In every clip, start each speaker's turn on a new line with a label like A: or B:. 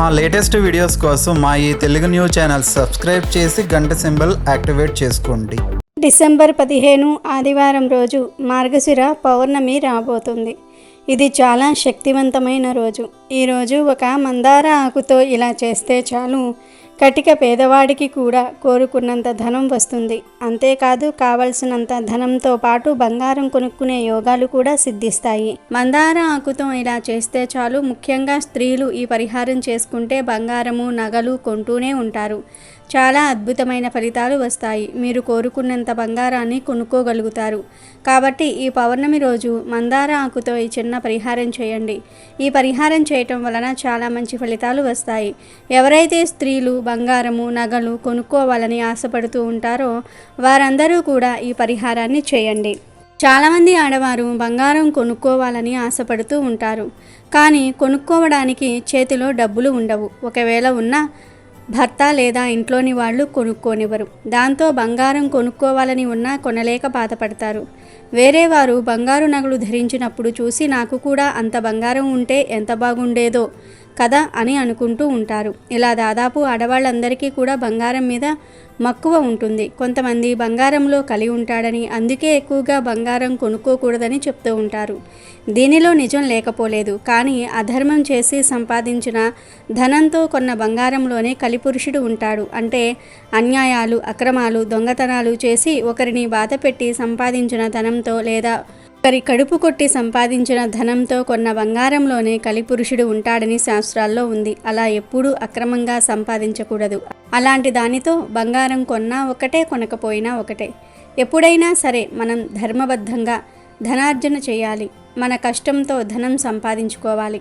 A: మా latest videos కోసం మా ఈ తెలుగు న్యూస్ ఛానల్ సబ్స్క్రైబ్ చేసి గంట సింబల్ యాక్టివేట్ చేసుకోండి.
B: డిసెంబర్ పదిహేను ఆదివారం రోజు మార్గశిర పౌర్ణమి రాబోతుంది. ఇది చాలా శక్తివంతమైన రోజు. ఈరోజు ఒక మందార ఆకుతో ఇలా చేస్తే చాలు. కటిక పేదవాడికి కూడా కోరుకున్నంత ధనం వస్తుంది. అంతేకాదు కావలసినంత ధనంతో పాటు బంగారం కొనుక్కునే యోగాలు కూడా సిద్ధిస్తాయి. మందార ఆకుతో ఇలా చేస్తే చాలు. ముఖ్యంగా స్త్రీలు ఈ పరిహారం చేసుకుంటే బంగారము నగలు కొంటూనే ఉంటారు. చాలా అద్భుతమైన ఫలితాలు వస్తాయి. మీరు కోరుకున్నంత బంగారాన్ని కొనుక్కోగలుగుతారు. కాబట్టి ఈ పౌర్ణమి రోజు మందార ఆకుతో ఈ చిన్న పరిహారం చేయండి. ఈ పరిహారం చేయటం వలన చాలా మంచి ఫలితాలు వస్తాయి. ఎవరైతే స్త్రీలు బంగారము నగలు కొనుక్కోవాలని ఆశపడుతూ ఉంటారో వారందరూ కూడా ఈ పరిహారాన్ని చేయండి. చాలామంది ఆడవారు బంగారం కొనుక్కోవాలని ఆశపడుతూ ఉంటారు. కానీ కొనుక్కోవడానికి చేతిలో డబ్బులు ఉండవు. ఒకవేళ ఉన్నా భర్త లేదా ఇంట్లోని వాళ్ళు కొనుక్కోనివ్వరు. దాంతో బంగారం కొనుక్కోవాలని ఉన్నా కొనలేక బాధపడతారు. వేరే వారు బంగారు నగలు ధరించినప్పుడు చూసి నాకు కూడా అంత బంగారం ఉంటే ఎంత బాగుండేదో కదా అని అనుకుంటూ ఉంటారు. ఇలా దాదాపు ఆడవాళ్ళందరికీ కూడా బంగారం మీద మక్కువ ఉంటుంది. కొంతమంది బంగారంలో కలిగి ఉంటాడని అందుకే ఎక్కువగా బంగారం కొనుక్కోకూడదని చెప్తూ ఉంటారు. దీనిలో నిజం లేకపోలేదు. కానీ అధర్మం చేసి సంపాదించిన ధనంతో కొన్న బంగారంలోనే కలిపురుషుడు ఉంటాడు. అంటే అన్యాయాలు అక్రమాలు దొంగతనాలు చేసి ఒకరిని బాధపెట్టి సంపాదించిన ధనంతో లేదా ఒకరి కడుపు కొట్టి సంపాదించిన ధనంతో కొన్న బంగారంలోనే కలిపురుషుడు ఉంటాడని శాస్త్రాల్లో ఉంది. అలా ఎప్పుడూ అక్రమంగా సంపాదించకూడదు. అలాంటి దానితో బంగారం కొన్నా ఒకటే కొనకపోయినా ఒకటే. ఎప్పుడైనా సరే మనం ధర్మబద్ధంగా ధనార్జన చేయాలి. మన కష్టంతో ధనం సంపాదించుకోవాలి.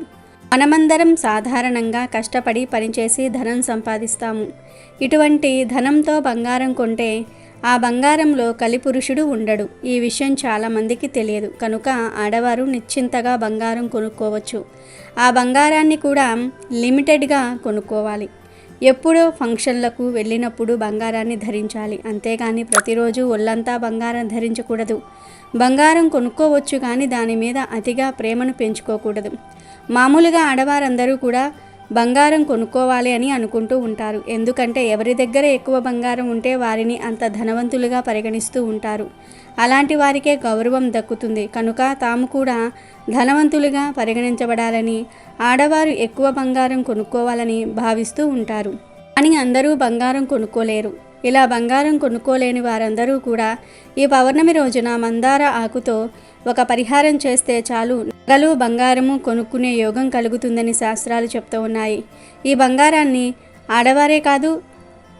B: మనమందరం సాధారణంగా కష్టపడి పనిచేసి ధనం సంపాదిస్తాము. ఇటువంటి ధనంతో బంగారం కొంటే ఆ బంగారంలో కలిపురుషుడు ఉండడు. ఈ విషయం చాలామందికి తెలియదు. కనుక ఆడవారు నిశ్చింతగా బంగారం కొనుక్కోవచ్చు. ఆ బంగారాన్ని కూడా లిమిటెడ్గా కొనుక్కోవాలి. ఎప్పుడో ఫంక్షన్లకు వెళ్ళినప్పుడు బంగారాన్ని ధరించాలి. అంతేగాని ప్రతిరోజు ఒళ్ళంతా బంగారం ధరించకూడదు. బంగారం కొనుక్కోవచ్చు కానీ దాని మీద అతిగా ప్రేమను పెంచుకోకూడదు. మామూలుగా ఆడవారందరూ కూడా బంగారం కొనుక్కోవాలి అని అనుకుంటూ ఉంటారు. ఎందుకంటే ఎవరి దగ్గర ఎక్కువ బంగారం ఉంటే వారిని అంత ధనవంతులుగా పరిగణిస్తూ ఉంటారు. అలాంటి వారికే గౌరవం దక్కుతుంది. కనుక తాము కూడా ధనవంతులుగా పరిగణించబడాలని ఆడవారు ఎక్కువ బంగారం కొనుక్కోవాలని భావిస్తూ ఉంటారు. అని అందరూ బంగారం కొనుక్కోలేరు. ఇలా బంగారం కొనుక్కోలేని వారందరూ కూడా ఈ పౌర్ణమి రోజున మందార ఆకుతో ఒక పరిహారం చేస్తే చాలు. నగలు బంగారము కొనుక్కునే యోగం కలుగుతుందని శాస్త్రాలు చెప్తూ ఉన్నాయి. ఈ బంగారాన్ని ఆడవారే కాదు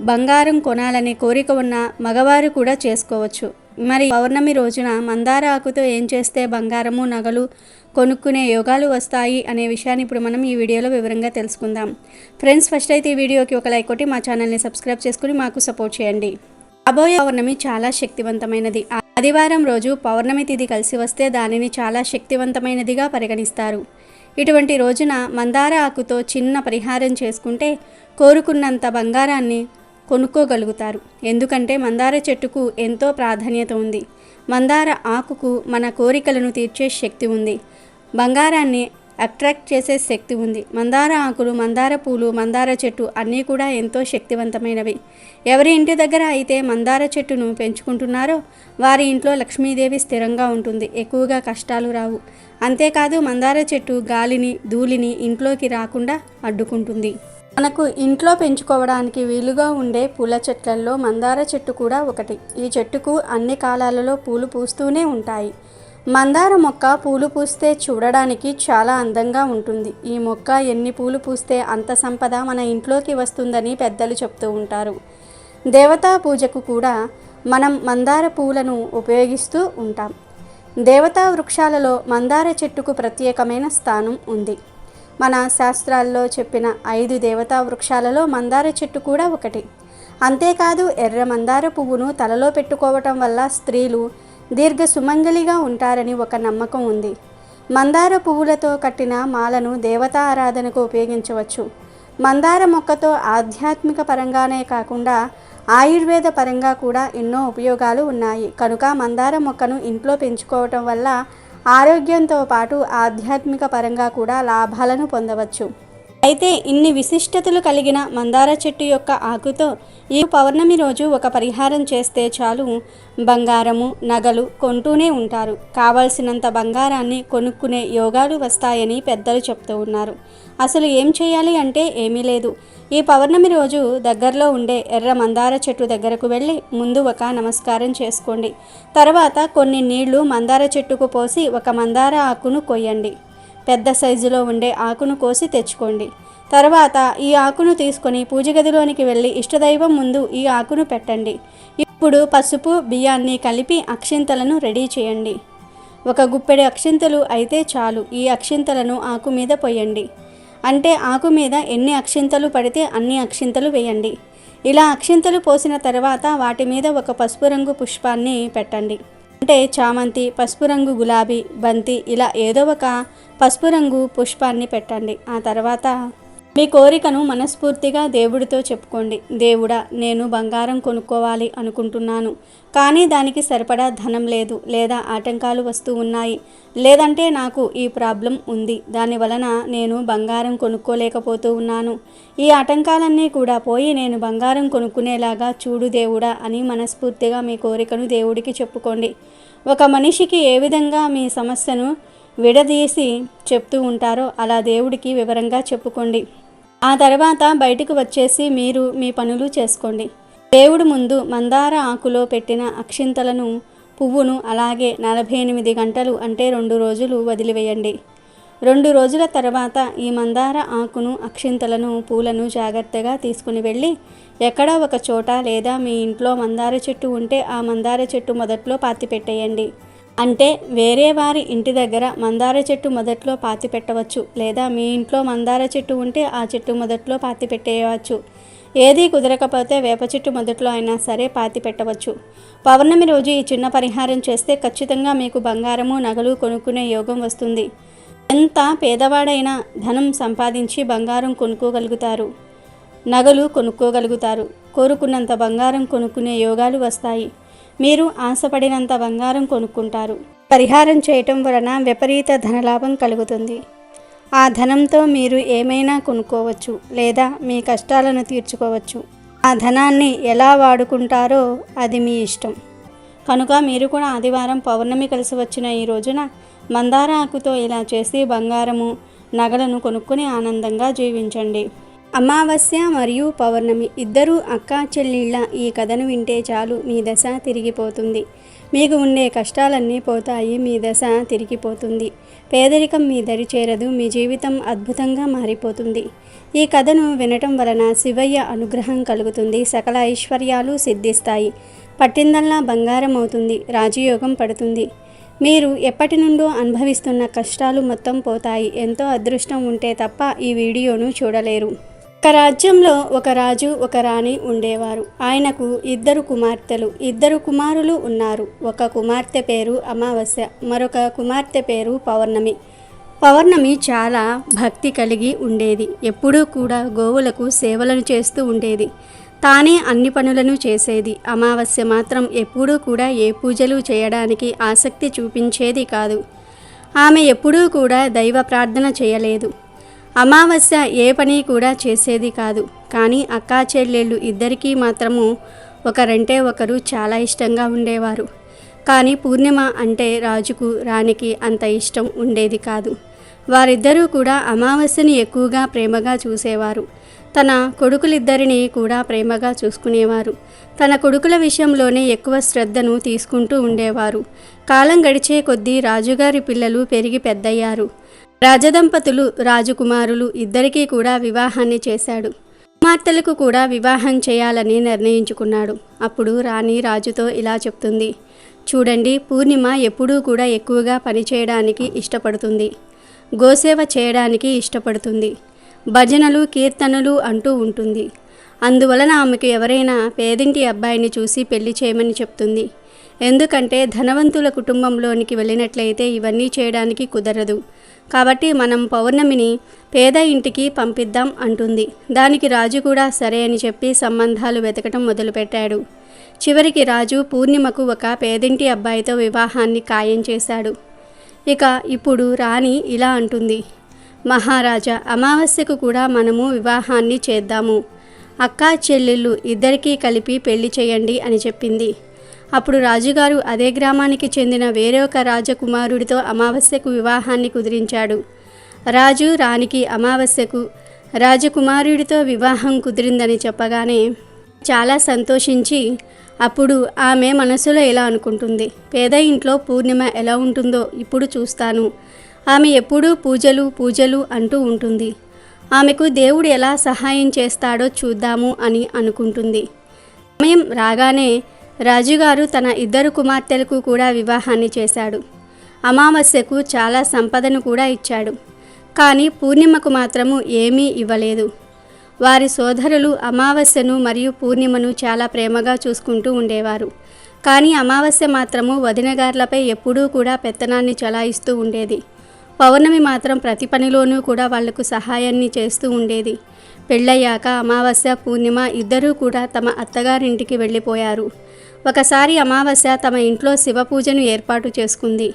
B: బంగారం కొనాలనే కోరిక ఉన్న మగవారు కూడా చేసుకోవచ్చు. మరి పౌర్ణమి రోజున మందార ఆకుతో ఏం చేస్తే బంగారము నగలు కొనుక్కునే యోగాలు వస్తాయి అనే విషయాన్ని ఇప్పుడు మనం ఈ వీడియోలో వివరంగా తెలుసుకుందాం. ఫ్రెండ్స్ ఫస్ట్ అయితే ఈ వీడియోకి ఒక లైక్ కొట్టి మా ఛానల్ని సబ్స్క్రైబ్ చేసుకుని మాకు సపోర్ట్ చేయండి. రాబోయే పౌర్ణమి చాలా శక్తివంతమైనది. ఆదివారం రోజు పౌర్ణమి తిథి కలిసి వస్తే దానిని చాలా శక్తివంతమైనదిగా పరిగణిస్తారు. ఇటువంటి రోజున మందార ఆకుతో చిన్న పరిహారం చేసుకుంటే కోరుకున్నంత బంగారాన్ని కొనుక్కోగలుగుతారు. ఎందుకంటే మందార చెట్టుకు ఎంతో ప్రాధాన్యత ఉంది. మందార ఆకుకు మన కోరికలను తీర్చే శక్తి ఉంది. బంగారాన్ని అట్రాక్ట్ చేసే శక్తి ఉంది. మందార ఆకులు మందార పూలు మందార చెట్టు అన్నీ కూడా ఎంతో శక్తివంతమైనవి. ఎవరి ఇంటి దగ్గర అయితే మందార చెట్టును పెంచుకుంటున్నారో వారి ఇంట్లో లక్ష్మీదేవి స్థిరంగా ఉంటుంది. ఎక్కువగా కష్టాలు రావు. అంతేకాదు మందార చెట్టు గాలిని ధూళిని ఇంట్లోకి రాకుండా అడ్డుకుంటుంది. మనకు ఇంట్లో పెంచుకోవడానికి వీలుగా ఉండే పూల చెట్లలో మందార చెట్టు కూడా ఒకటి. ఈ చెట్టుకు అన్ని కాలాలలో పూలు పూస్తూనే ఉంటాయి. మందార మొక్క పూలు పూస్తే చూడడానికి చాలా అందంగా ఉంటుంది. ఈ మొక్క ఎన్ని పూలు పూస్తే అంత సంపద మన ఇంట్లోకి వస్తుందని పెద్దలు చెప్తూ ఉంటారు. దేవతా పూజకు కూడా మనం మందార పూలను ఉపయోగిస్తూ ఉంటాం. దేవతా వృక్షాలలో మందార చెట్టుకు ప్రత్యేకమైన స్థానం ఉంది. మన శాస్త్రాల్లో చెప్పిన ఐదు దేవతా వృక్షాలలో మందార చెట్టు కూడా ఒకటి. అంతేకాదు ఎర్ర మందార పువ్వును తలలో పెట్టుకోవటం వల్ల స్త్రీలు దీర్ఘ సుమంగలిగా ఉంటారని ఒక నమ్మకం ఉంది. మందార పువ్వులతో కట్టిన మాలను దేవతా ఆరాధనకు ఉపయోగించవచ్చు. మందార మొక్కతో ఆధ్యాత్మిక పరంగానే కాకుండా ఆయుర్వేద పరంగా కూడా ఎన్నో ఉపయోగాలు ఉన్నాయి. కనుక మందార మొక్కను ఇంట్లో పెంచుకోవటం వల్ల ఆరోగ్యంతో పాటు ఆధ్యాత్మిక పరంగా కూడా లాభాలను పొందవచ్చు. అయితే ఇన్ని విశిష్టతలు కలిగిన మందార చెట్టు యొక్క ఆకుతో ఈ పౌర్ణమి రోజు ఒక పరిహారం చేస్తే చాలు. బంగారము నగలు కొంటూనే ఉంటారు. కావలసినంత బంగారాన్ని కొనుక్కునే యోగాలు వస్తాయని పెద్దలు చెప్తూ ఉన్నారు. అసలు ఏం చేయాలి అంటే ఏమీ లేదు. ఈ పౌర్ణమి రోజు దగ్గరలో ఉండే ఎర్ర మందార చెట్టు దగ్గరకు వెళ్ళి ముందు ఒక నమస్కారం చేసుకోండి. తర్వాత కొన్ని నీళ్ళు మందార చెట్టుకు పోసి ఒక మందార ఆకును కొయ్యండి. పెద్ద సైజులో ఉండే ఆకును కోసి తెచ్చుకోండి. తర్వాత ఈ ఆకును తీసుకొని పూజ గదిలోనికి వెళ్ళి ఇష్టదైవం ముందు ఈ ఆకును పెట్టండి. ఇప్పుడు పసుపు బియ్యాన్ని కలిపి అక్షింతలను రెడీ చేయండి. ఒక గుప్పెడి అక్షింతలు అయితే చాలు ఈ అక్షింతలను ఆకు మీద పోయండి. అంటే ఆకు మీద ఎన్ని అక్షింతలు పడితే అన్ని అక్షింతలు వేయండి. ఇలా అక్షింతలు పోసిన తర్వాత వాటి మీద ఒక పసుపు రంగు పుష్పాన్ని పెట్టండి. అంటే చామంతి పసుపు రంగు గులాబీ బంతి ఇలా ఏదో ఒక పసుపు రంగు పుష్పాన్ని పెట్టండి. ఆ తర్వాత మీ కోరికను మనస్ఫూర్తిగా దేవుడితో చెప్పుకోండి. దేవుడా నేను బంగారం కొనుక్కోవాలి అనుకుంటున్నాను. కానీ దానికి సరిపడా ధనం లేదు. లేదా ఆటంకాలు వస్తూ ఉన్నాయి. లేదంటే నాకు ఈ ప్రాబ్లం ఉంది. దాని వలన నేను బంగారం కొనుక్కోలేకపోతూ ఉన్నాను. ఈ ఆటంకాలన్నీ కూడా పోయి నేను బంగారం కొనుక్కునేలాగా చూడు దేవుడా అని మనస్ఫూర్తిగా మీ కోరికను దేవుడికి చెప్పుకోండి. ఒక మనిషికి ఏ విధంగా మీ సమస్యను విడదీసి చెప్తూ ఉంటారో అలా దేవుడికి వివరంగా చెప్పుకోండి. ఆ తర్వాత బయటకు వచ్చేసి మీరు మీ పనులు చేసుకోండి. దేవుడు ముందు మందార ఆకులో పెట్టిన అక్షింతలను పువ్వును అలాగే నలభై ఎనిమిది గంటలు అంటే రెండు రోజులు వదిలివేయండి. రెండు రోజుల తర్వాత ఈ మందార ఆకును అక్షింతలను పూలను జాగ్రత్తగా తీసుకుని వెళ్ళి ఎక్కడ ఒక చోట లేదా మీ ఇంట్లో మందార చెట్టు ఉంటే ఆ మందార చెట్టు మొదట్లో పాతి పెట్టేయండి అంటే వేరే వారి ఇంటి దగ్గర మందార చెట్టు మొదట్లో పాతి పెట్టవచ్చు లేదా మీ ఇంట్లో మందార చెట్టు ఉంటే ఆ చెట్టు మొదట్లో పాతి పెట్టేయవచ్చు. ఏది కుదరకపోతే వేప చెట్టు మొదట్లో అయినా సరే పాతి పెట్టవచ్చు. పౌర్ణమి రోజు ఈ చిన్న పరిహారం చేస్తే ఖచ్చితంగా మీకు బంగారము నగలు కొనుక్కునే యోగం వస్తుంది. ఎంత పేదవాడైనా ధనం సంపాదించి బంగారం కొనుక్కోగలుగుతారు. నగలు కొనుక్కోగలుగుతారు. కోరుకున్నంత బంగారం కొనుక్కునే యోగాలు వస్తాయి. మీరు ఆశపడినంత బంగారం కొనుక్కుంటారు. పరిహారం చేయటం వలన విపరీత ధనలాభం కలుగుతుంది. ఆ ధనంతో మీరు ఏమైనా కొనుక్కోవచ్చు లేదా మీ కష్టాలను తీర్చుకోవచ్చు. ఆ ధనాన్ని ఎలా వాడుకుంటారో అది మీ ఇష్టం. కనుక మీరు కూడా ఆదివారం పౌర్ణమి కలిసి వచ్చిన ఈ రోజున మందార ఆకుతో ఇలా చేసి బంగారము నగలను కొనుక్కుని ఆనందంగా జీవించండి. అమావాస్య మరియు పౌర్ణమి ఇద్దరూ అక్కా చెల్లిళ్ళ ఈ కథను వింటే చాలు మీ దశ తిరిగిపోతుంది. మీకు ఉండే కష్టాలన్నీ పోతాయి మీ దశ తిరిగిపోతుంది. పేదరికం మీ దరి చేరదు మీ జీవితం అద్భుతంగా మారిపోతుంది. ఈ కథను వినటం వలన శివయ్య అనుగ్రహం కలుగుతుంది సకల ఐశ్వర్యాలు సిద్ధిస్తాయి. పట్టిందల్లా బంగారం అవుతుంది రాజయోగం పడుతుంది. మీరు ఎప్పటి నుండో అనుభవిస్తున్న కష్టాలు మొత్తం పోతాయి ఎంతో అదృష్టం ఉంటే తప్ప ఈ వీడియోను చూడలేరు. ఒక రాజ్యంలో ఒక రాజు ఒక రాణి ఉండేవారు. ఆయనకు ఇద్దరు కుమార్తెలు. ఇద్దరు కుమారులు ఉన్నారు. ఒక కుమార్తె పేరు అమావాస్య మరొక కుమార్తె పేరు పౌర్ణమి. పౌర్ణమి చాలా భక్తి కలిగి ఉండేది. ఎప్పుడూ కూడా గోవులకు సేవలను చేస్తూ ఉండేది. తానే అన్ని పనులను చేసేది. అమావాస్య మాత్రం ఎప్పుడూ కూడా ఏ పూజలు చేయడానికి ఆసక్తి చూపించేది కాదు. ఆమె ఎప్పుడూ కూడా దైవ ప్రార్థన చేయలేదు. అమావాస్య ఏ పని కూడా చేసేది కాదు. కానీ అక్కా చెల్లెళ్ళు ఇద్దరికీ మాత్రము ఒకరంటే ఒకరు చాలా ఇష్టంగా ఉండేవారు. కానీ పూర్ణిమ అంటే రాజుకు రాణికి అంత ఇష్టం ఉండేది కాదు. వారిద్దరూ కూడా అమావాస్యని ఎక్కువగా ప్రేమగా చూసేవారు. తన కొడుకులిద్దరిని కూడా ప్రేమగా చూసుకునేవారు. తన కొడుకుల విషయంలోనే ఎక్కువ శ్రద్ధను తీసుకుంటూ ఉండేవారు. కాలం గడిచే కొద్దీ రాజుగారి పిల్లలు పెరిగి పెద్దయ్యారు. రాజదంపతులు రాజకుమారులు ఇద్దరికీ కూడా వివాహాన్ని చేశాడు. కుమార్తెలకు కూడా వివాహం చేయాలని నిర్ణయించుకున్నాడు. అప్పుడు రాణి రాజుతో ఇలా చెప్తుంది. చూడండి పూర్ణిమ ఎప్పుడూ కూడా ఎక్కువగా పనిచేయడానికి ఇష్టపడుతుంది. గోసేవ చేయడానికి ఇష్టపడుతుంది. భజనలు కీర్తనలు అంటూ ఉంటుంది. అందువలన ఆమెకు ఎవరైనా పేదింటి అబ్బాయిని చూసి పెళ్ళి చేయమని చెప్తుంది. ఎందుకంటే ధనవంతుల కుటుంబంలోనికి వెళ్ళినట్లయితే ఇవన్నీ చేయడానికి కుదరదు. కాబట్టి మనం పౌర్ణమిని పేద ఇంటికి పంపిద్దాం అంటుంది. దానికి రాజు కూడా సరే అని చెప్పి సంబంధాలు వెతకటం మొదలుపెట్టాడు. చివరికి రాజు పూర్ణిమకు ఒక పేదింటి అబ్బాయితో వివాహాన్ని ఖాయం చేశాడు. ఇక ఇప్పుడు రాణి ఇలా అంటుంది. మహారాజా అమావాస్యకు కూడా మనము వివాహాన్ని చేద్దాము. అక్కా చెల్లెళ్ళు ఇద్దరికీ కలిపి పెళ్ళి చేయండి అని చెప్పింది. అప్పుడు రాజుగారు అదే గ్రామానికి చెందిన వేరొక రాజకుమారుడితో అమావాస్యకు వివాహాన్ని కుదిరించాడు. రాజు రాణికి అమావాస్యకు రాజకుమారుడితో వివాహం కుదిరిందని చెప్పగానే చాలా సంతోషించి అప్పుడు ఆమె మనసులో ఎలా అనుకుంటుంది పేద ఇంట్లో పూర్ణిమ ఎలా ఉంటుందో ఇప్పుడు చూస్తాను. ఆమె ఎప్పుడూ పూజలు పూజలు అంటూ ఉంటుంది. ఆమెకు దేవుడు ఎలా సహాయం చేస్తాడో చూద్దాము అని అనుకుంటుంది. సమయం రాగానే రాజుగారు తన ఇద్దరు కుమార్తెలకు కూడా వివాహాన్ని చేశాడు. అమావాస్యకు చాలా సంపదను కూడా ఇచ్చాడు. కానీ పూర్ణిమకు మాత్రము ఏమీ ఇవ్వలేదు. వారి సోదరులు అమావాస్యను మరియు పూర్ణిమను చాలా ప్రేమగా చూసుకుంటూ ఉండేవారు. కానీ అమావాస్య మాత్రము వదినగార్లపై ఎప్పుడూ కూడా పెత్తనాన్ని చలాయిస్తూ ఉండేది. పౌర్ణమి మాత్రం ప్రతి పనిలోనూ కూడా వాళ్ళకు సహాయాన్ని చేస్తూ ఉండేది. పెళ్ళయ్యాక అమావాస్య పూర్ణిమ ఇద్దరూ కూడా తమ అత్తగారింటికి వెళ్ళిపోయారు. ఒకసారి అమావాస్య తమ ఇంట్లో శివ పూజను ఏర్పాటు చేసుకుంది.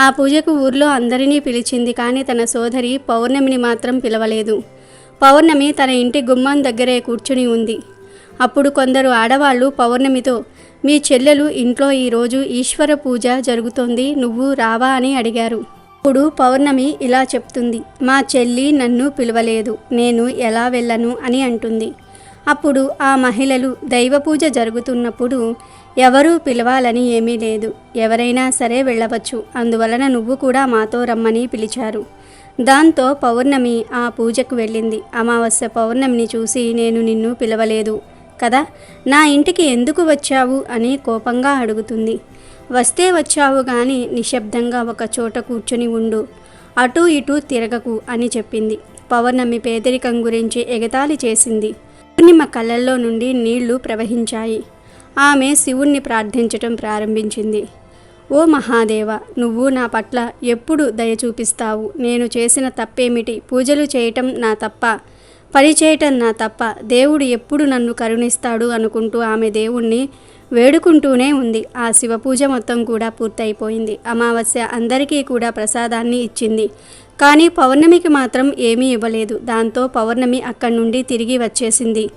B: ఆ పూజకు ఊర్లో అందరినీ పిలిచింది కానీ తన సోదరి పౌర్ణమిని మాత్రం పిలవలేదు. పౌర్ణమి తన ఇంటి గుమ్మం దగ్గరే కూర్చుని ఉంది. అప్పుడు కొందరు ఆడవాళ్ళు పౌర్ణమితో మీ చెల్లెలు ఇంట్లో ఈరోజు ఈశ్వర పూజ జరుగుతోంది నువ్వు రావా అని అడిగారు. ఇప్పుడు పౌర్ణమి ఇలా చెప్తుంది మా చెల్లి నన్ను పిలవలేదు నేను ఎలా వెళ్ళను అని అంటుంది. అప్పుడు ఆ మహిళలు దైవ పూజ జరుగుతున్నప్పుడు ఎవరూ పిలవాలని ఏమీ లేదు. ఎవరైనా సరే వెళ్ళవచ్చు. అందువలన నువ్వు కూడా మాతో రమ్మని పిలిచారు. దాంతో పౌర్ణమి ఆ పూజకు వెళ్ళింది. అమావాస్య పౌర్ణమిని చూసి నేను నిన్ను పిలవలేదు. కదా? నా ఇంటికి ఎందుకు వచ్చావు? అని కోపంగా అడుగుతుంది. వస్తే వచ్చావు గాని నిశ్శబ్దంగా ఒక చోట కూర్చుని ఉండు. అటూ ఇటూ తిరగకు అని చెప్పింది. పౌర్ణమి పేదరికం గురించి ఎగతాళి చేసింది. పూర్ణిమ కళ్ళల్లో నుండి నీళ్ళు ప్రవహించాయి. ఆమె శివుణ్ణి ప్రార్థించటం ప్రారంభించింది. ఓ మహాదేవ నువ్వు నా పట్ల ఎప్పుడు దయ చూపిస్తావు? నేను చేసిన తప్పేమిటి? పూజలు చేయటం నా తప్ప పని చేయటం నా తప్ప. దేవుడు ఎప్పుడు నన్ను కరుణిస్తాడు అనుకుంటూ ఆమె దేవుణ్ణి వేడుకుంటూనే ఉంది. ఆ శివ పూజ మొత్తం కూడా పూర్తయిపోయింది. అమావాస్య అందరికీ కూడా ప్రసాదాన్ని ఇచ్చింది. కానీ పౌర్ణమికి మాత్రం ఏమీ ఇవ్వలేదు. దాంతో పౌర్ణమి అక్కడి నుండి తిరిగి వచ్చేసింది.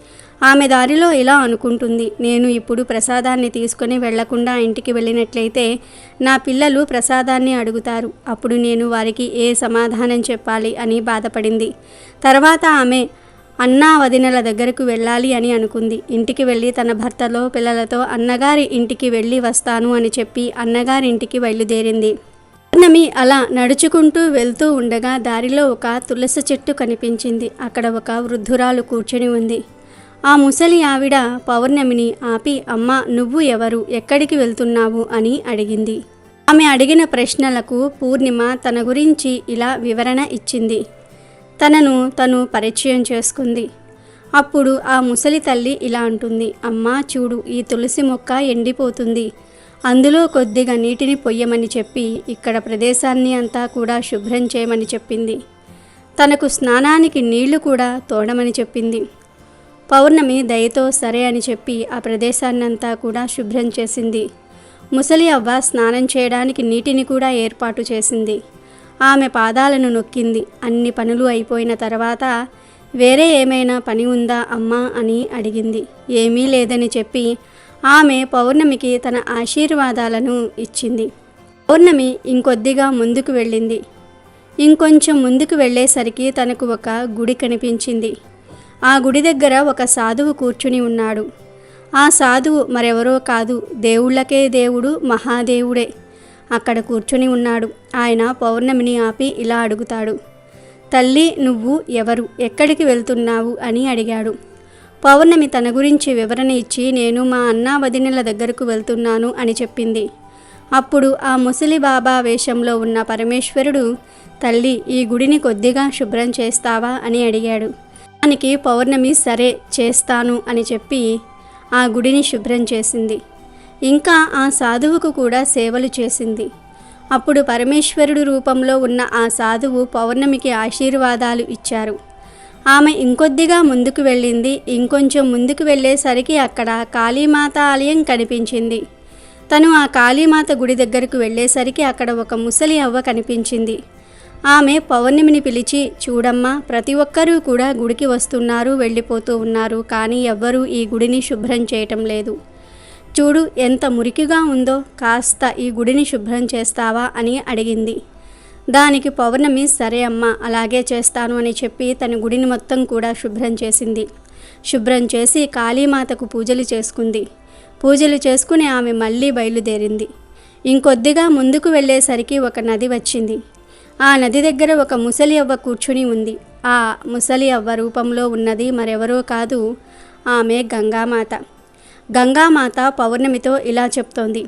B: ఆమె దారిలో ఇలా అనుకుంటుంది. నేను ఇప్పుడు ప్రసాదాన్ని తీసుకొని వెళ్ళకుండా ఇంటికి వెళ్ళినట్లయితే నా పిల్లలు ప్రసాదాన్ని అడుగుతారు. అప్పుడు నేను వారికి ఏ సమాధానం చెప్పాలి అని బాధపడింది. తర్వాత ఆమె అన్నా వదినల దగ్గరకు వెళ్ళాలి అని అనుకుంది. ఇంటికి వెళ్ళి తన భర్తలో పిల్లలతో అన్నగారి ఇంటికి వెళ్ళి వస్తాను అని చెప్పి అన్నగారి ఇంటికి బయలుదేరింది. పౌర్ణమి అలా నడుచుకుంటూ వెళ్తూ ఉండగా దారిలో ఒక తులసి చెట్టు కనిపించింది. అక్కడ ఒక వృద్ధురాలు కూర్చొని ఉంది. ఆ ముసలి ఆవిడ పౌర్ణమిని ఆపి అమ్మ నువ్వు ఎవరు? ఎక్కడికి వెళ్తున్నావు? అని అడిగింది. ఆమె అడిగిన ప్రశ్నలకు పూర్ణిమ తన గురించి ఇలా వివరణ ఇచ్చింది. తనను తను పరిచయం చేసుకుంది. అప్పుడు ఆ ముసలి తల్లి ఇలా అంటుంది అమ్మా చూడు ఈ తులసి మొక్క ఎండిపోతుంది. అందులో కొద్దిగా నీటిని పొయ్యమని చెప్పి ఇక్కడ ప్రదేశాన్ని అంతా కూడా శుభ్రం చేయమని చెప్పింది. తనకు స్నానానికి నీళ్ళు కూడా తోడమని చెప్పింది. పౌర్ణమి దయతో సరే అని చెప్పి ఆ ప్రదేశాన్నంతా కూడా శుభ్రం చేసింది. ముసలి అవ్వ స్నానం చేయడానికి నీటిని కూడా ఏర్పాటు చేసింది. ఆమె పాదాలను నొక్కింది. అన్ని పనులు అయిపోయిన తర్వాత వేరే ఏమైనా పని ఉందా అమ్మా అని అడిగింది. ఏమీ లేదని చెప్పి ఆమె పౌర్ణమికి తన ఆశీర్వాదాలను ఇచ్చింది. పౌర్ణమి ఇంకొద్దిగా ముందుకు వెళ్ళింది. ఇంకొంచెం ముందుకు వెళ్ళేసరికి తనకు ఒక గుడి కనిపించింది. ఆ గుడి దగ్గర ఒక సాధువు కూర్చుని ఉన్నాడు. ఆ సాధువు మరెవరో కాదు దేవుళ్ళకే దేవుడు మహాదేవుడే. అక్కడ కూర్చుని ఉన్నాడు. ఆయన పౌర్ణమిని ఆపి ఇలా అడుగుతాడు. తల్లి నువ్వు ఎవరు? ఎక్కడికి వెళ్తున్నావు? అని అడిగాడు. పౌర్ణమి తన గురించి వివరణ ఇచ్చి నేను మా అన్నా వదినెల దగ్గరకు వెళ్తున్నాను అని చెప్పింది. అప్పుడు ఆ ముసలి బాబా వేషంలో ఉన్న పరమేశ్వరుడు తల్లి ఈ గుడిని కొద్దిగా శుభ్రం చేస్తావా? అని అడిగాడు. దానికి పౌర్ణమి సరే చేస్తాను అని చెప్పి ఆ గుడిని శుభ్రం చేసింది. ఇంకా ఆ సాధువుకు కూడా సేవలు చేసింది. అప్పుడు పరమేశ్వరుడు రూపంలో ఉన్న ఆ సాధువు పౌర్ణమికి ఆశీర్వాదాలు ఇచ్చారు. ఆమె ఇంకొద్దిగా ముందుకు వెళ్ళింది. ఇంకొంచెం ముందుకు వెళ్ళేసరికి అక్కడ కాళీమాత ఆలయం కనిపించింది. తను ఆ కాళీమాత గుడి దగ్గరకు వెళ్ళేసరికి అక్కడ ఒక ముసలి అవ్వ కనిపించింది. ఆమె పౌర్ణమిని పిలిచి చూడమ్మా ప్రతి ఒక్కరూ కూడా గుడికి వస్తున్నారు వెళ్ళిపోతూ ఉన్నారు కానీ ఎవ్వరూ ఈ గుడిని శుభ్రం చేయటం లేదు. చూడు ఎంత మురికిగా ఉందో కాస్త ఈ గుడిని శుభ్రం చేస్తావా? అని అడిగింది. దానికి పౌర్ణమి సరే అమ్మా అలాగే చేస్తాను అని చెప్పి తన గుడిని మొత్తం కూడా శుభ్రం చేసింది. శుభ్రం చేసి కాళీమాతకు పూజలు చేసుకుంది. పూజలు చేసుకుని ఆమె మళ్ళీ బయలుదేరింది. ఇంకొద్దిగా ముందుకు వెళ్ళేసరికి ఒక నది వచ్చింది. ఆ నది దగ్గర ఒక ముసలి అవ్వ కూర్చుని ఉంది. ఆ ముసలి అవ్వ రూపంలో ఉన్నది మరెవరో కాదు ఆమె గంగామాత. గంగామాత పౌర్ణమితో ఇలా చెప్తోంది.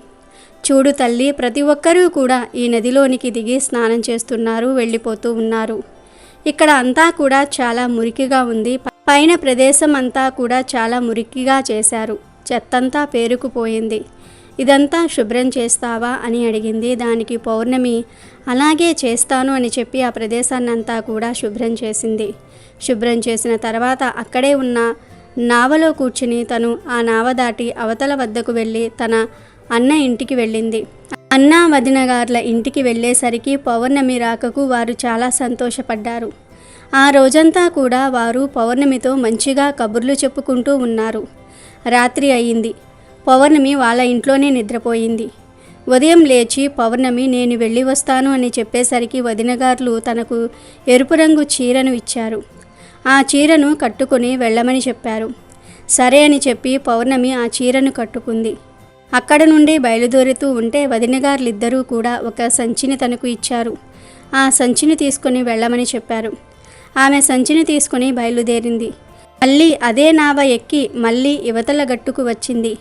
B: చూడు తల్లి ప్రతి ఒక్కరూ కూడా ఈ నదిలోనికి దిగి స్నానం చేస్తున్నారు వెళ్ళిపోతూ ఉన్నారు. ఇక్కడ అంతా కూడా చాలా మురికిగా ఉంది. పైన ప్రదేశం అంతా కూడా చాలా మురికిగా చేశారు. చెత్తంతా పేరుకుపోయింది. ఇదంతా శుభ్రం చేస్తావా అని అడిగింది. దానికి పౌర్ణమి అలాగే చేస్తాను అని చెప్పి ఆ ప్రదేశాన్నంతా కూడా శుభ్రం చేసింది. శుభ్రం చేసిన తర్వాత అక్కడే ఉన్న నావలో కూర్చుని తను ఆ నావ దాటి అవతల వద్దకు వెళ్ళి తన అన్న ఇంటికి వెళ్ళింది. అన్న వదినగార్ల ఇంటికి వెళ్ళేసరికి పౌర్ణమి రాకకు వారు చాలా సంతోషపడ్డారు. ఆ రోజంతా కూడా వారు పౌర్ణమితో మంచిగా కబుర్లు చెప్పుకుంటూ ఉన్నారు. రాత్రి అయింది. పౌర్ణమి వాళ్ళ ఇంట్లోనే నిద్రపోయింది. ఉదయం లేచి పౌర్ణమి నేను వెళ్ళి వస్తాను అని చెప్పేసరికి వదినగారులు తనకు ఎరుపు రంగు చీరను ఇచ్చారు. ఆ చీరను కట్టుకొని వెళ్ళమని చెప్పారు. సరే అని చెప్పి పౌర్ణమి ఆ చీరను కట్టుకుంది. అక్కడ నుండి బయలుదేరుతూ ఉంటే వదినగారులిద్దరూ కూడా ఒక సంచిని తనకు ఇచ్చారు. ఆ సంచిని తీసుకొని వెళ్ళమని చెప్పారు. ఆమె సంచిని తీసుకొని బయలుదేరింది. మళ్ళీ అదే నావ ఎక్కి మళ్ళీ యువతల గట్టుకు వచ్చింది.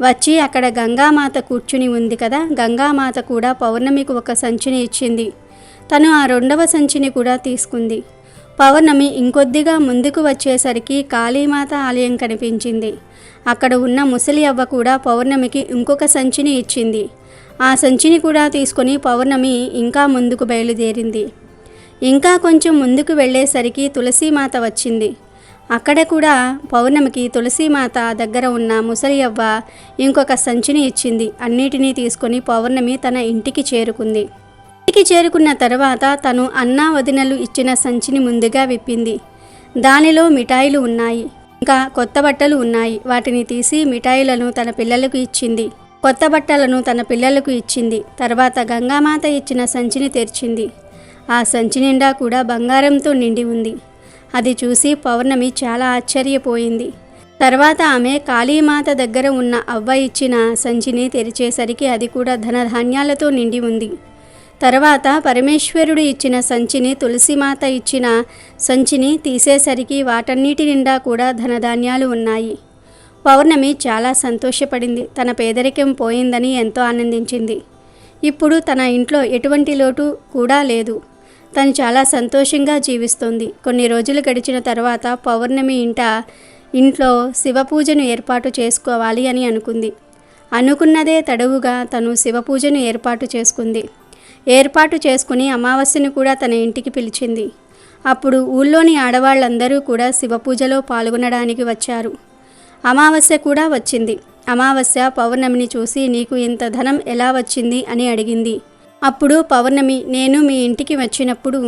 B: వచ్చి అక్కడ గంగామాత కూర్చుని ఉంది కదా గంగామాత కూడా పౌర్ణమికి ఒక సంచిని ఇచ్చింది. తను ఆ రెండవ సంచిని కూడా తీసుకుంది. పౌర్ణమి ఇంకొద్దిగా ముందుకు వచ్చేసరికి కాళీమాత ఆలయం కనిపించింది. అక్కడ ఉన్న ముసలి అవ్వ కూడా పౌర్ణమికి ఇంకొక సంచిని ఇచ్చింది. ఆ సంచిని కూడా తీసుకొని పౌర్ణమి ఇంకా ముందుకు బయలుదేరింది. ఇంకా కొంచెం ముందుకు వెళ్ళేసరికి తులసీమాత వచ్చింది. అక్కడ కూడా పౌర్ణమికి తులసీమాత దగ్గర ఉన్న ముసలి అవ్వ ఇంకొక సంచిని ఇచ్చింది. అన్నిటినీ తీసుకొని పౌర్ణమి తన ఇంటికి చేరుకుంది. ఇంటికి చేరుకున్న తర్వాత తను అన్నా వదినలు ఇచ్చిన సంచిని ముందుగా విప్పింది. దానిలో మిఠాయిలు ఉన్నాయి. ఇంకా కొత్త బట్టలు ఉన్నాయి. వాటిని తీసి మిఠాయిలను తన పిల్లలకు ఇచ్చింది. కొత్త బట్టలను తన పిల్లలకు ఇచ్చింది. తర్వాత గంగామాత ఇచ్చిన సంచిని తెరిచింది. ఆ సంచి నిండా కూడా బంగారంతో నిండి ఉంది. అది చూసి పౌర్ణమి చాలా ఆశ్చర్యపోయింది. తర్వాత ఆమె కాళీమాత దగ్గర ఉన్న అవ్వ ఇచ్చిన సంచిని తెరిచేసరికి అది కూడా ధనధాన్యాలతో నిండి ఉంది. తర్వాత పరమేశ్వరుడు ఇచ్చిన సంచిని తులసిమాత ఇచ్చిన సంచిని తీసేసరికి వాటన్నిటి నిండా కూడా ధనధాన్యాలు ఉన్నాయి. పౌర్ణమి చాలా సంతోషపడింది. తన పేదరికం పోయిందని ఎంతో ఆనందించింది. ఇప్పుడు తన ఇంట్లో ఎటువంటి లోటు కూడా లేదు. తను చాలా సంతోషంగా జీవిస్తుంది. కొన్ని రోజులు గడిచిన తర్వాత పౌర్ణమి ఇంట ఇంట్లో శివపూజను ఏర్పాటు చేసుకోవాలి అని అనుకుంది. అనుకున్నదే తడవుగా తను శివపూజను ఏర్పాటు చేసుకుంది. ఏర్పాటు చేసుకుని అమావాస్యను కూడా తన ఇంటికి పిలిచింది. అప్పుడు ఊళ్ళోని ఆడవాళ్ళందరూ కూడా శివపూజలో పాల్గొనడానికి వచ్చారు. అమావాస్య కూడా వచ్చింది. అమావాస్య పౌర్ణమిని చూసి నీకు ఇంత ధనం ఎలా వచ్చింది? అని అడిగింది. అప్పుడు పౌర్ణమి నేను మీ ఇంటికి వచ్చినప్పుడు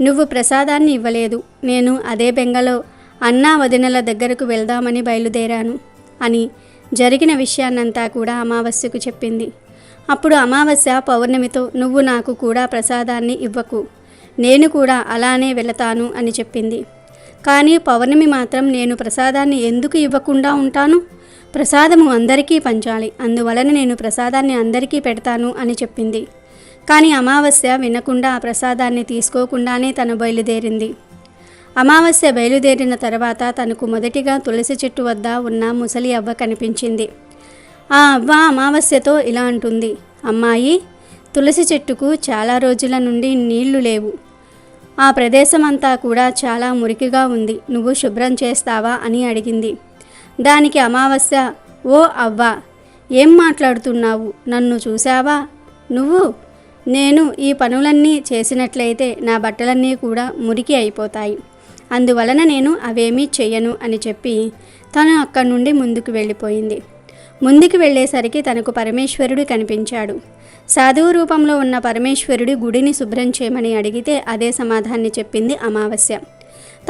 B: నువ్వు ప్రసాదాన్ని ఇవ్వలేదు. నేను అదే బెంగలో అన్నా వదినల దగ్గరకు వెళ్దామని బయలుదేరాను అని జరిగిన విషయాన్నంతా కూడా అమావాస్యకు చెప్పింది. అప్పుడు అమావాస్య పౌర్ణమితో నువ్వు నాకు కూడా ప్రసాదాన్ని ఇవ్వకు. నేను కూడా అలానే వెళతాను అని చెప్పింది. కానీ పౌర్ణమి మాత్రం నేను ప్రసాదాన్ని ఎందుకు ఇవ్వకుండా ఉంటాను? ప్రసాదము అందరికీ పంచాలి. అందువలన నేను ప్రసాదాన్ని అందరికీ పెడతాను అని చెప్పింది. కానీ అమావాస్య వినకుండా ఆ ప్రసాదాన్ని తీసుకోకుండానే తను బయలుదేరింది. అమావాస్య బయలుదేరిన తర్వాత తనకు మొదటిగా తులసి చెట్టు వద్ద ఉన్న ముసలి అవ్వ కనిపించింది. ఆ అవ్వ అమావాస్యతో ఇలా అంటుంది అమ్మాయి తులసి చెట్టుకు చాలా రోజుల నుండి నీళ్ళు లేవు. ఆ ప్రదేశమంతా కూడా చాలా మురికిగా ఉంది. నువ్వు శుభ్రం చేస్తావా? అని అడిగింది. దానికి అమావాస్య ఓ అవ్వ ఏం మాట్లాడుతున్నావు? నన్ను చూసావా నువ్వు నేను ఈ పనులన్నీ చేసినట్లయితే నా బట్టలన్నీ కూడా మురికి అయిపోతాయి. అందువలన నేను అవేమీ చెయ్యను అని చెప్పి తను అక్కడి నుండి ముందుకు వెళ్ళిపోయింది. ముందుకు వెళ్ళేసరికి తనకు పరమేశ్వరుడు కనిపించాడు. సాధువు రూపంలో ఉన్న పరమేశ్వరుడు గుడిని శుభ్రం చేయమని అడిగితే అదే సమాధాన్ని చెప్పింది అమావాస్య.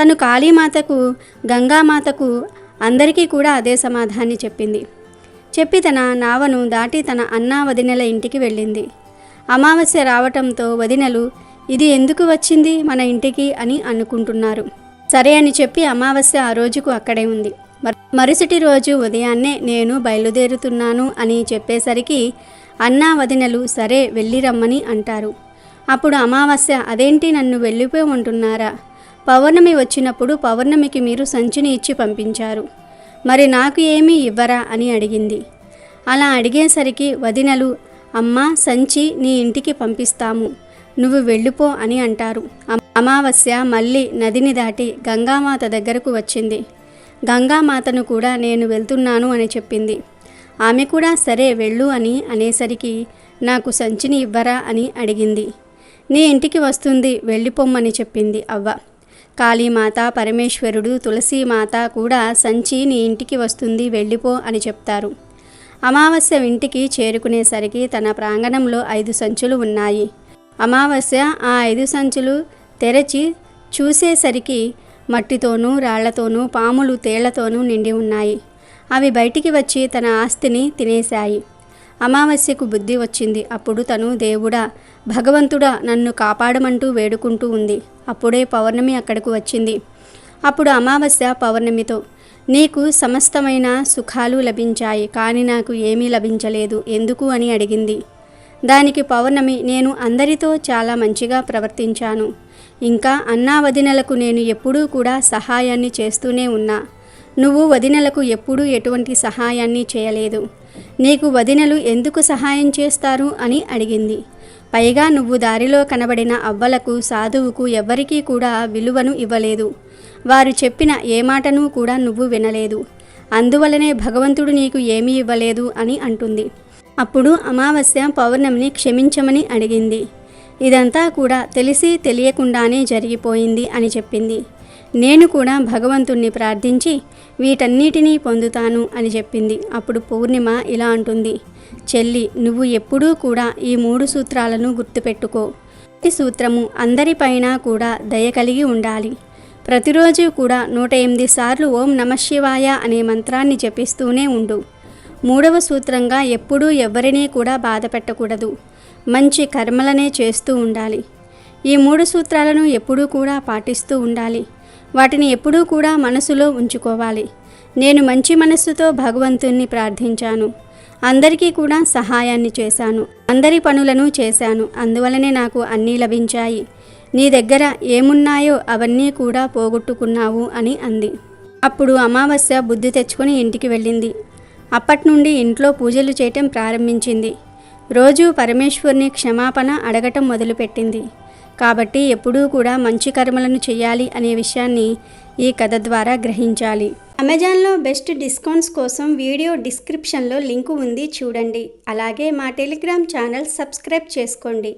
B: తను కాళీమాతకు గంగామాతకు అందరికీ కూడా అదే సమాధాన్ని చెప్పింది. చెప్పి తన నావను దాటి తన అన్నా వదినెల ఇంటికి వెళ్ళింది. అమావాస్య రావటంతో వదినలు ఇది ఎందుకు వచ్చింది మన ఇంటికి? అని అనుకుంటున్నారు. సరే అని చెప్పి అమావాస్య ఆ రోజుకు అక్కడే ఉంది. మరుసటి రోజు ఉదయాన్నే నేను బయలుదేరుతున్నాను అని చెప్పేసరికి అన్నా వదినలు సరే వెళ్ళి రమ్మని అంటారు. అప్పుడు అమావాస్య అదేంటి నన్ను వెళ్ళిపోయి ఉంటున్నారా? పౌర్ణమి వచ్చినప్పుడు పౌర్ణమికి మీరు సంచిని ఇచ్చి పంపించారు. మరి నాకు ఏమీ ఇవ్వరా? అని అడిగింది. అలా అడిగేసరికి వదినలు అమ్మా సంచి నీ ఇంటికి పంపిస్తాము. నువ్వు వెళ్ళిపో అని అంటారు. అమావాస్య మళ్ళీ నదిని దాటి గంగామాత దగ్గరకు వచ్చింది. గంగామాతను కూడా నేను వెళ్తున్నాను అని చెప్పింది. ఆమె కూడా సరే వెళ్ళు అని అనేసరికి నాకు సంచిని ఇవ్వరా అని అడిగింది. నీ ఇంటికి వస్తుంది వెళ్ళిపోమ్మని చెప్పింది అవ్వ. కాళీమాత పరమేశ్వరుడు తులసీమాత కూడా సంచి నీ ఇంటికి వస్తుంది వెళ్ళిపో అని చెప్తారు. అమావాస్య ఇంటికి చేరుకునేసరికి తన ప్రాంగణంలో ఐదు సంచులు ఉన్నాయి. అమావాస్య ఆ ఐదు సంచులు తెరచి చూసేసరికి మట్టితోనూ రాళ్ళతోనూ పాములు తేళ్ళతోనూ నిండి ఉన్నాయి. అవి బయటికి వచ్చి తన ఆస్తిని తినేశాయి. అమావాస్యకు బుద్ధి వచ్చింది. అప్పుడు తను దేవుడా భగవంతుడా నన్ను కాపాడమంటూ వేడుకుంటూ ఉంది. అప్పుడే పౌర్ణమి అక్కడకు వచ్చింది. అప్పుడు అమావాస్య పౌర్ణమితో నీకు సమస్తమైన సుఖాలు లభించాయి కానీ నాకు ఏమీ లభించలేదు. ఎందుకు అని అడిగింది. దానికి పౌర్ణమి నేను అందరితో చాలా మంచిగా ప్రవర్తించాను. ఇంకా అన్నా వదినలకు నేను ఎప్పుడూ కూడా సహాయాన్ని చేస్తూనే ఉన్నా. నువ్వు వదినలకు ఎప్పుడూ ఎటువంటి సహాయాన్ని చేయలేదు. నీకు వదినలు ఎందుకు సహాయం చేస్తారు అని అడిగింది. పైగా నువ్వు దారిలో కనబడిన అవ్వలకు సాధువుకు ఎవ్వరికీ కూడా విలువను ఇవ్వలేదు. వారు చెప్పిన ఏ మాటను కూడా నువ్వు వినలేదు. అందువలనే భగవంతుడు నీకు ఏమీ ఇవ్వలేదు అని అంటుంది. అప్పుడు అమావాస్య పౌర్ణమిని క్షమించమని అడిగింది. ఇదంతా కూడా తెలిసి తెలియకుండానే జరిగిపోయింది అని చెప్పింది. నేను కూడా భగవంతుణ్ణి ప్రార్థించి వీటన్నిటినీ పొందుతాను అని చెప్పింది. అప్పుడు పూర్ణిమ ఇలా అంటుంది. చెల్లి నువ్వు ఎప్పుడూ కూడా ఈ మూడు సూత్రాలను గుర్తుపెట్టుకో. ఈ సూత్రము అందరిపైన కూడా దయ కలిగి ఉండాలి. ప్రతిరోజు కూడా నూట ఎనిమిది సార్లు ఓం నమశివాయ అనే మంత్రాన్ని జపిస్తూనే ఉండు. మూడవ సూత్రంగా ఎప్పుడూ ఎవరినీ కూడా బాధ పెట్టకూడదు. మంచి కర్మలనే చేస్తూ ఉండాలి. ఈ మూడు సూత్రాలను ఎప్పుడూ కూడా పాటిస్తూ ఉండాలి. వాటిని ఎప్పుడూ కూడా మనసులో ఉంచుకోవాలి. నేను మంచి మనస్సుతో భగవంతుణ్ణి ప్రార్థించాను. అందరికీ కూడా సహాయాన్ని చేశాను. అందరి పనులను చేశాను. అందువలనే నాకు అన్నీ లభించాయి. నీ దగ్గర ఏమున్నాయో అవన్నీ కూడా పోగొట్టుకున్నావు అని అంది. అప్పుడు అమావాస్య బుద్ధి తెచ్చుకొని ఇంటికి వెళ్ళింది. అప్పటి నుండి ఇంట్లో పూజలు చేయటం ప్రారంభించింది. రోజు పరమేశ్వరుని క్షమాపణ అడగటం మొదలుపెట్టింది. కాబట్టి ఎప్పుడూ కూడా మంచి కర్మలను చేయాలి అనే విషయాన్ని ఈ కథ ద్వారా గ్రహించాలి. అమెజాన్లో బెస్ట్ డిస్కౌంట్స్ కోసం వీడియో డిస్క్రిప్షన్లో లింకు ఉంది చూడండి. అలాగే మా టెలిగ్రామ్ ఛానల్ సబ్స్క్రైబ్ చేసుకోండి.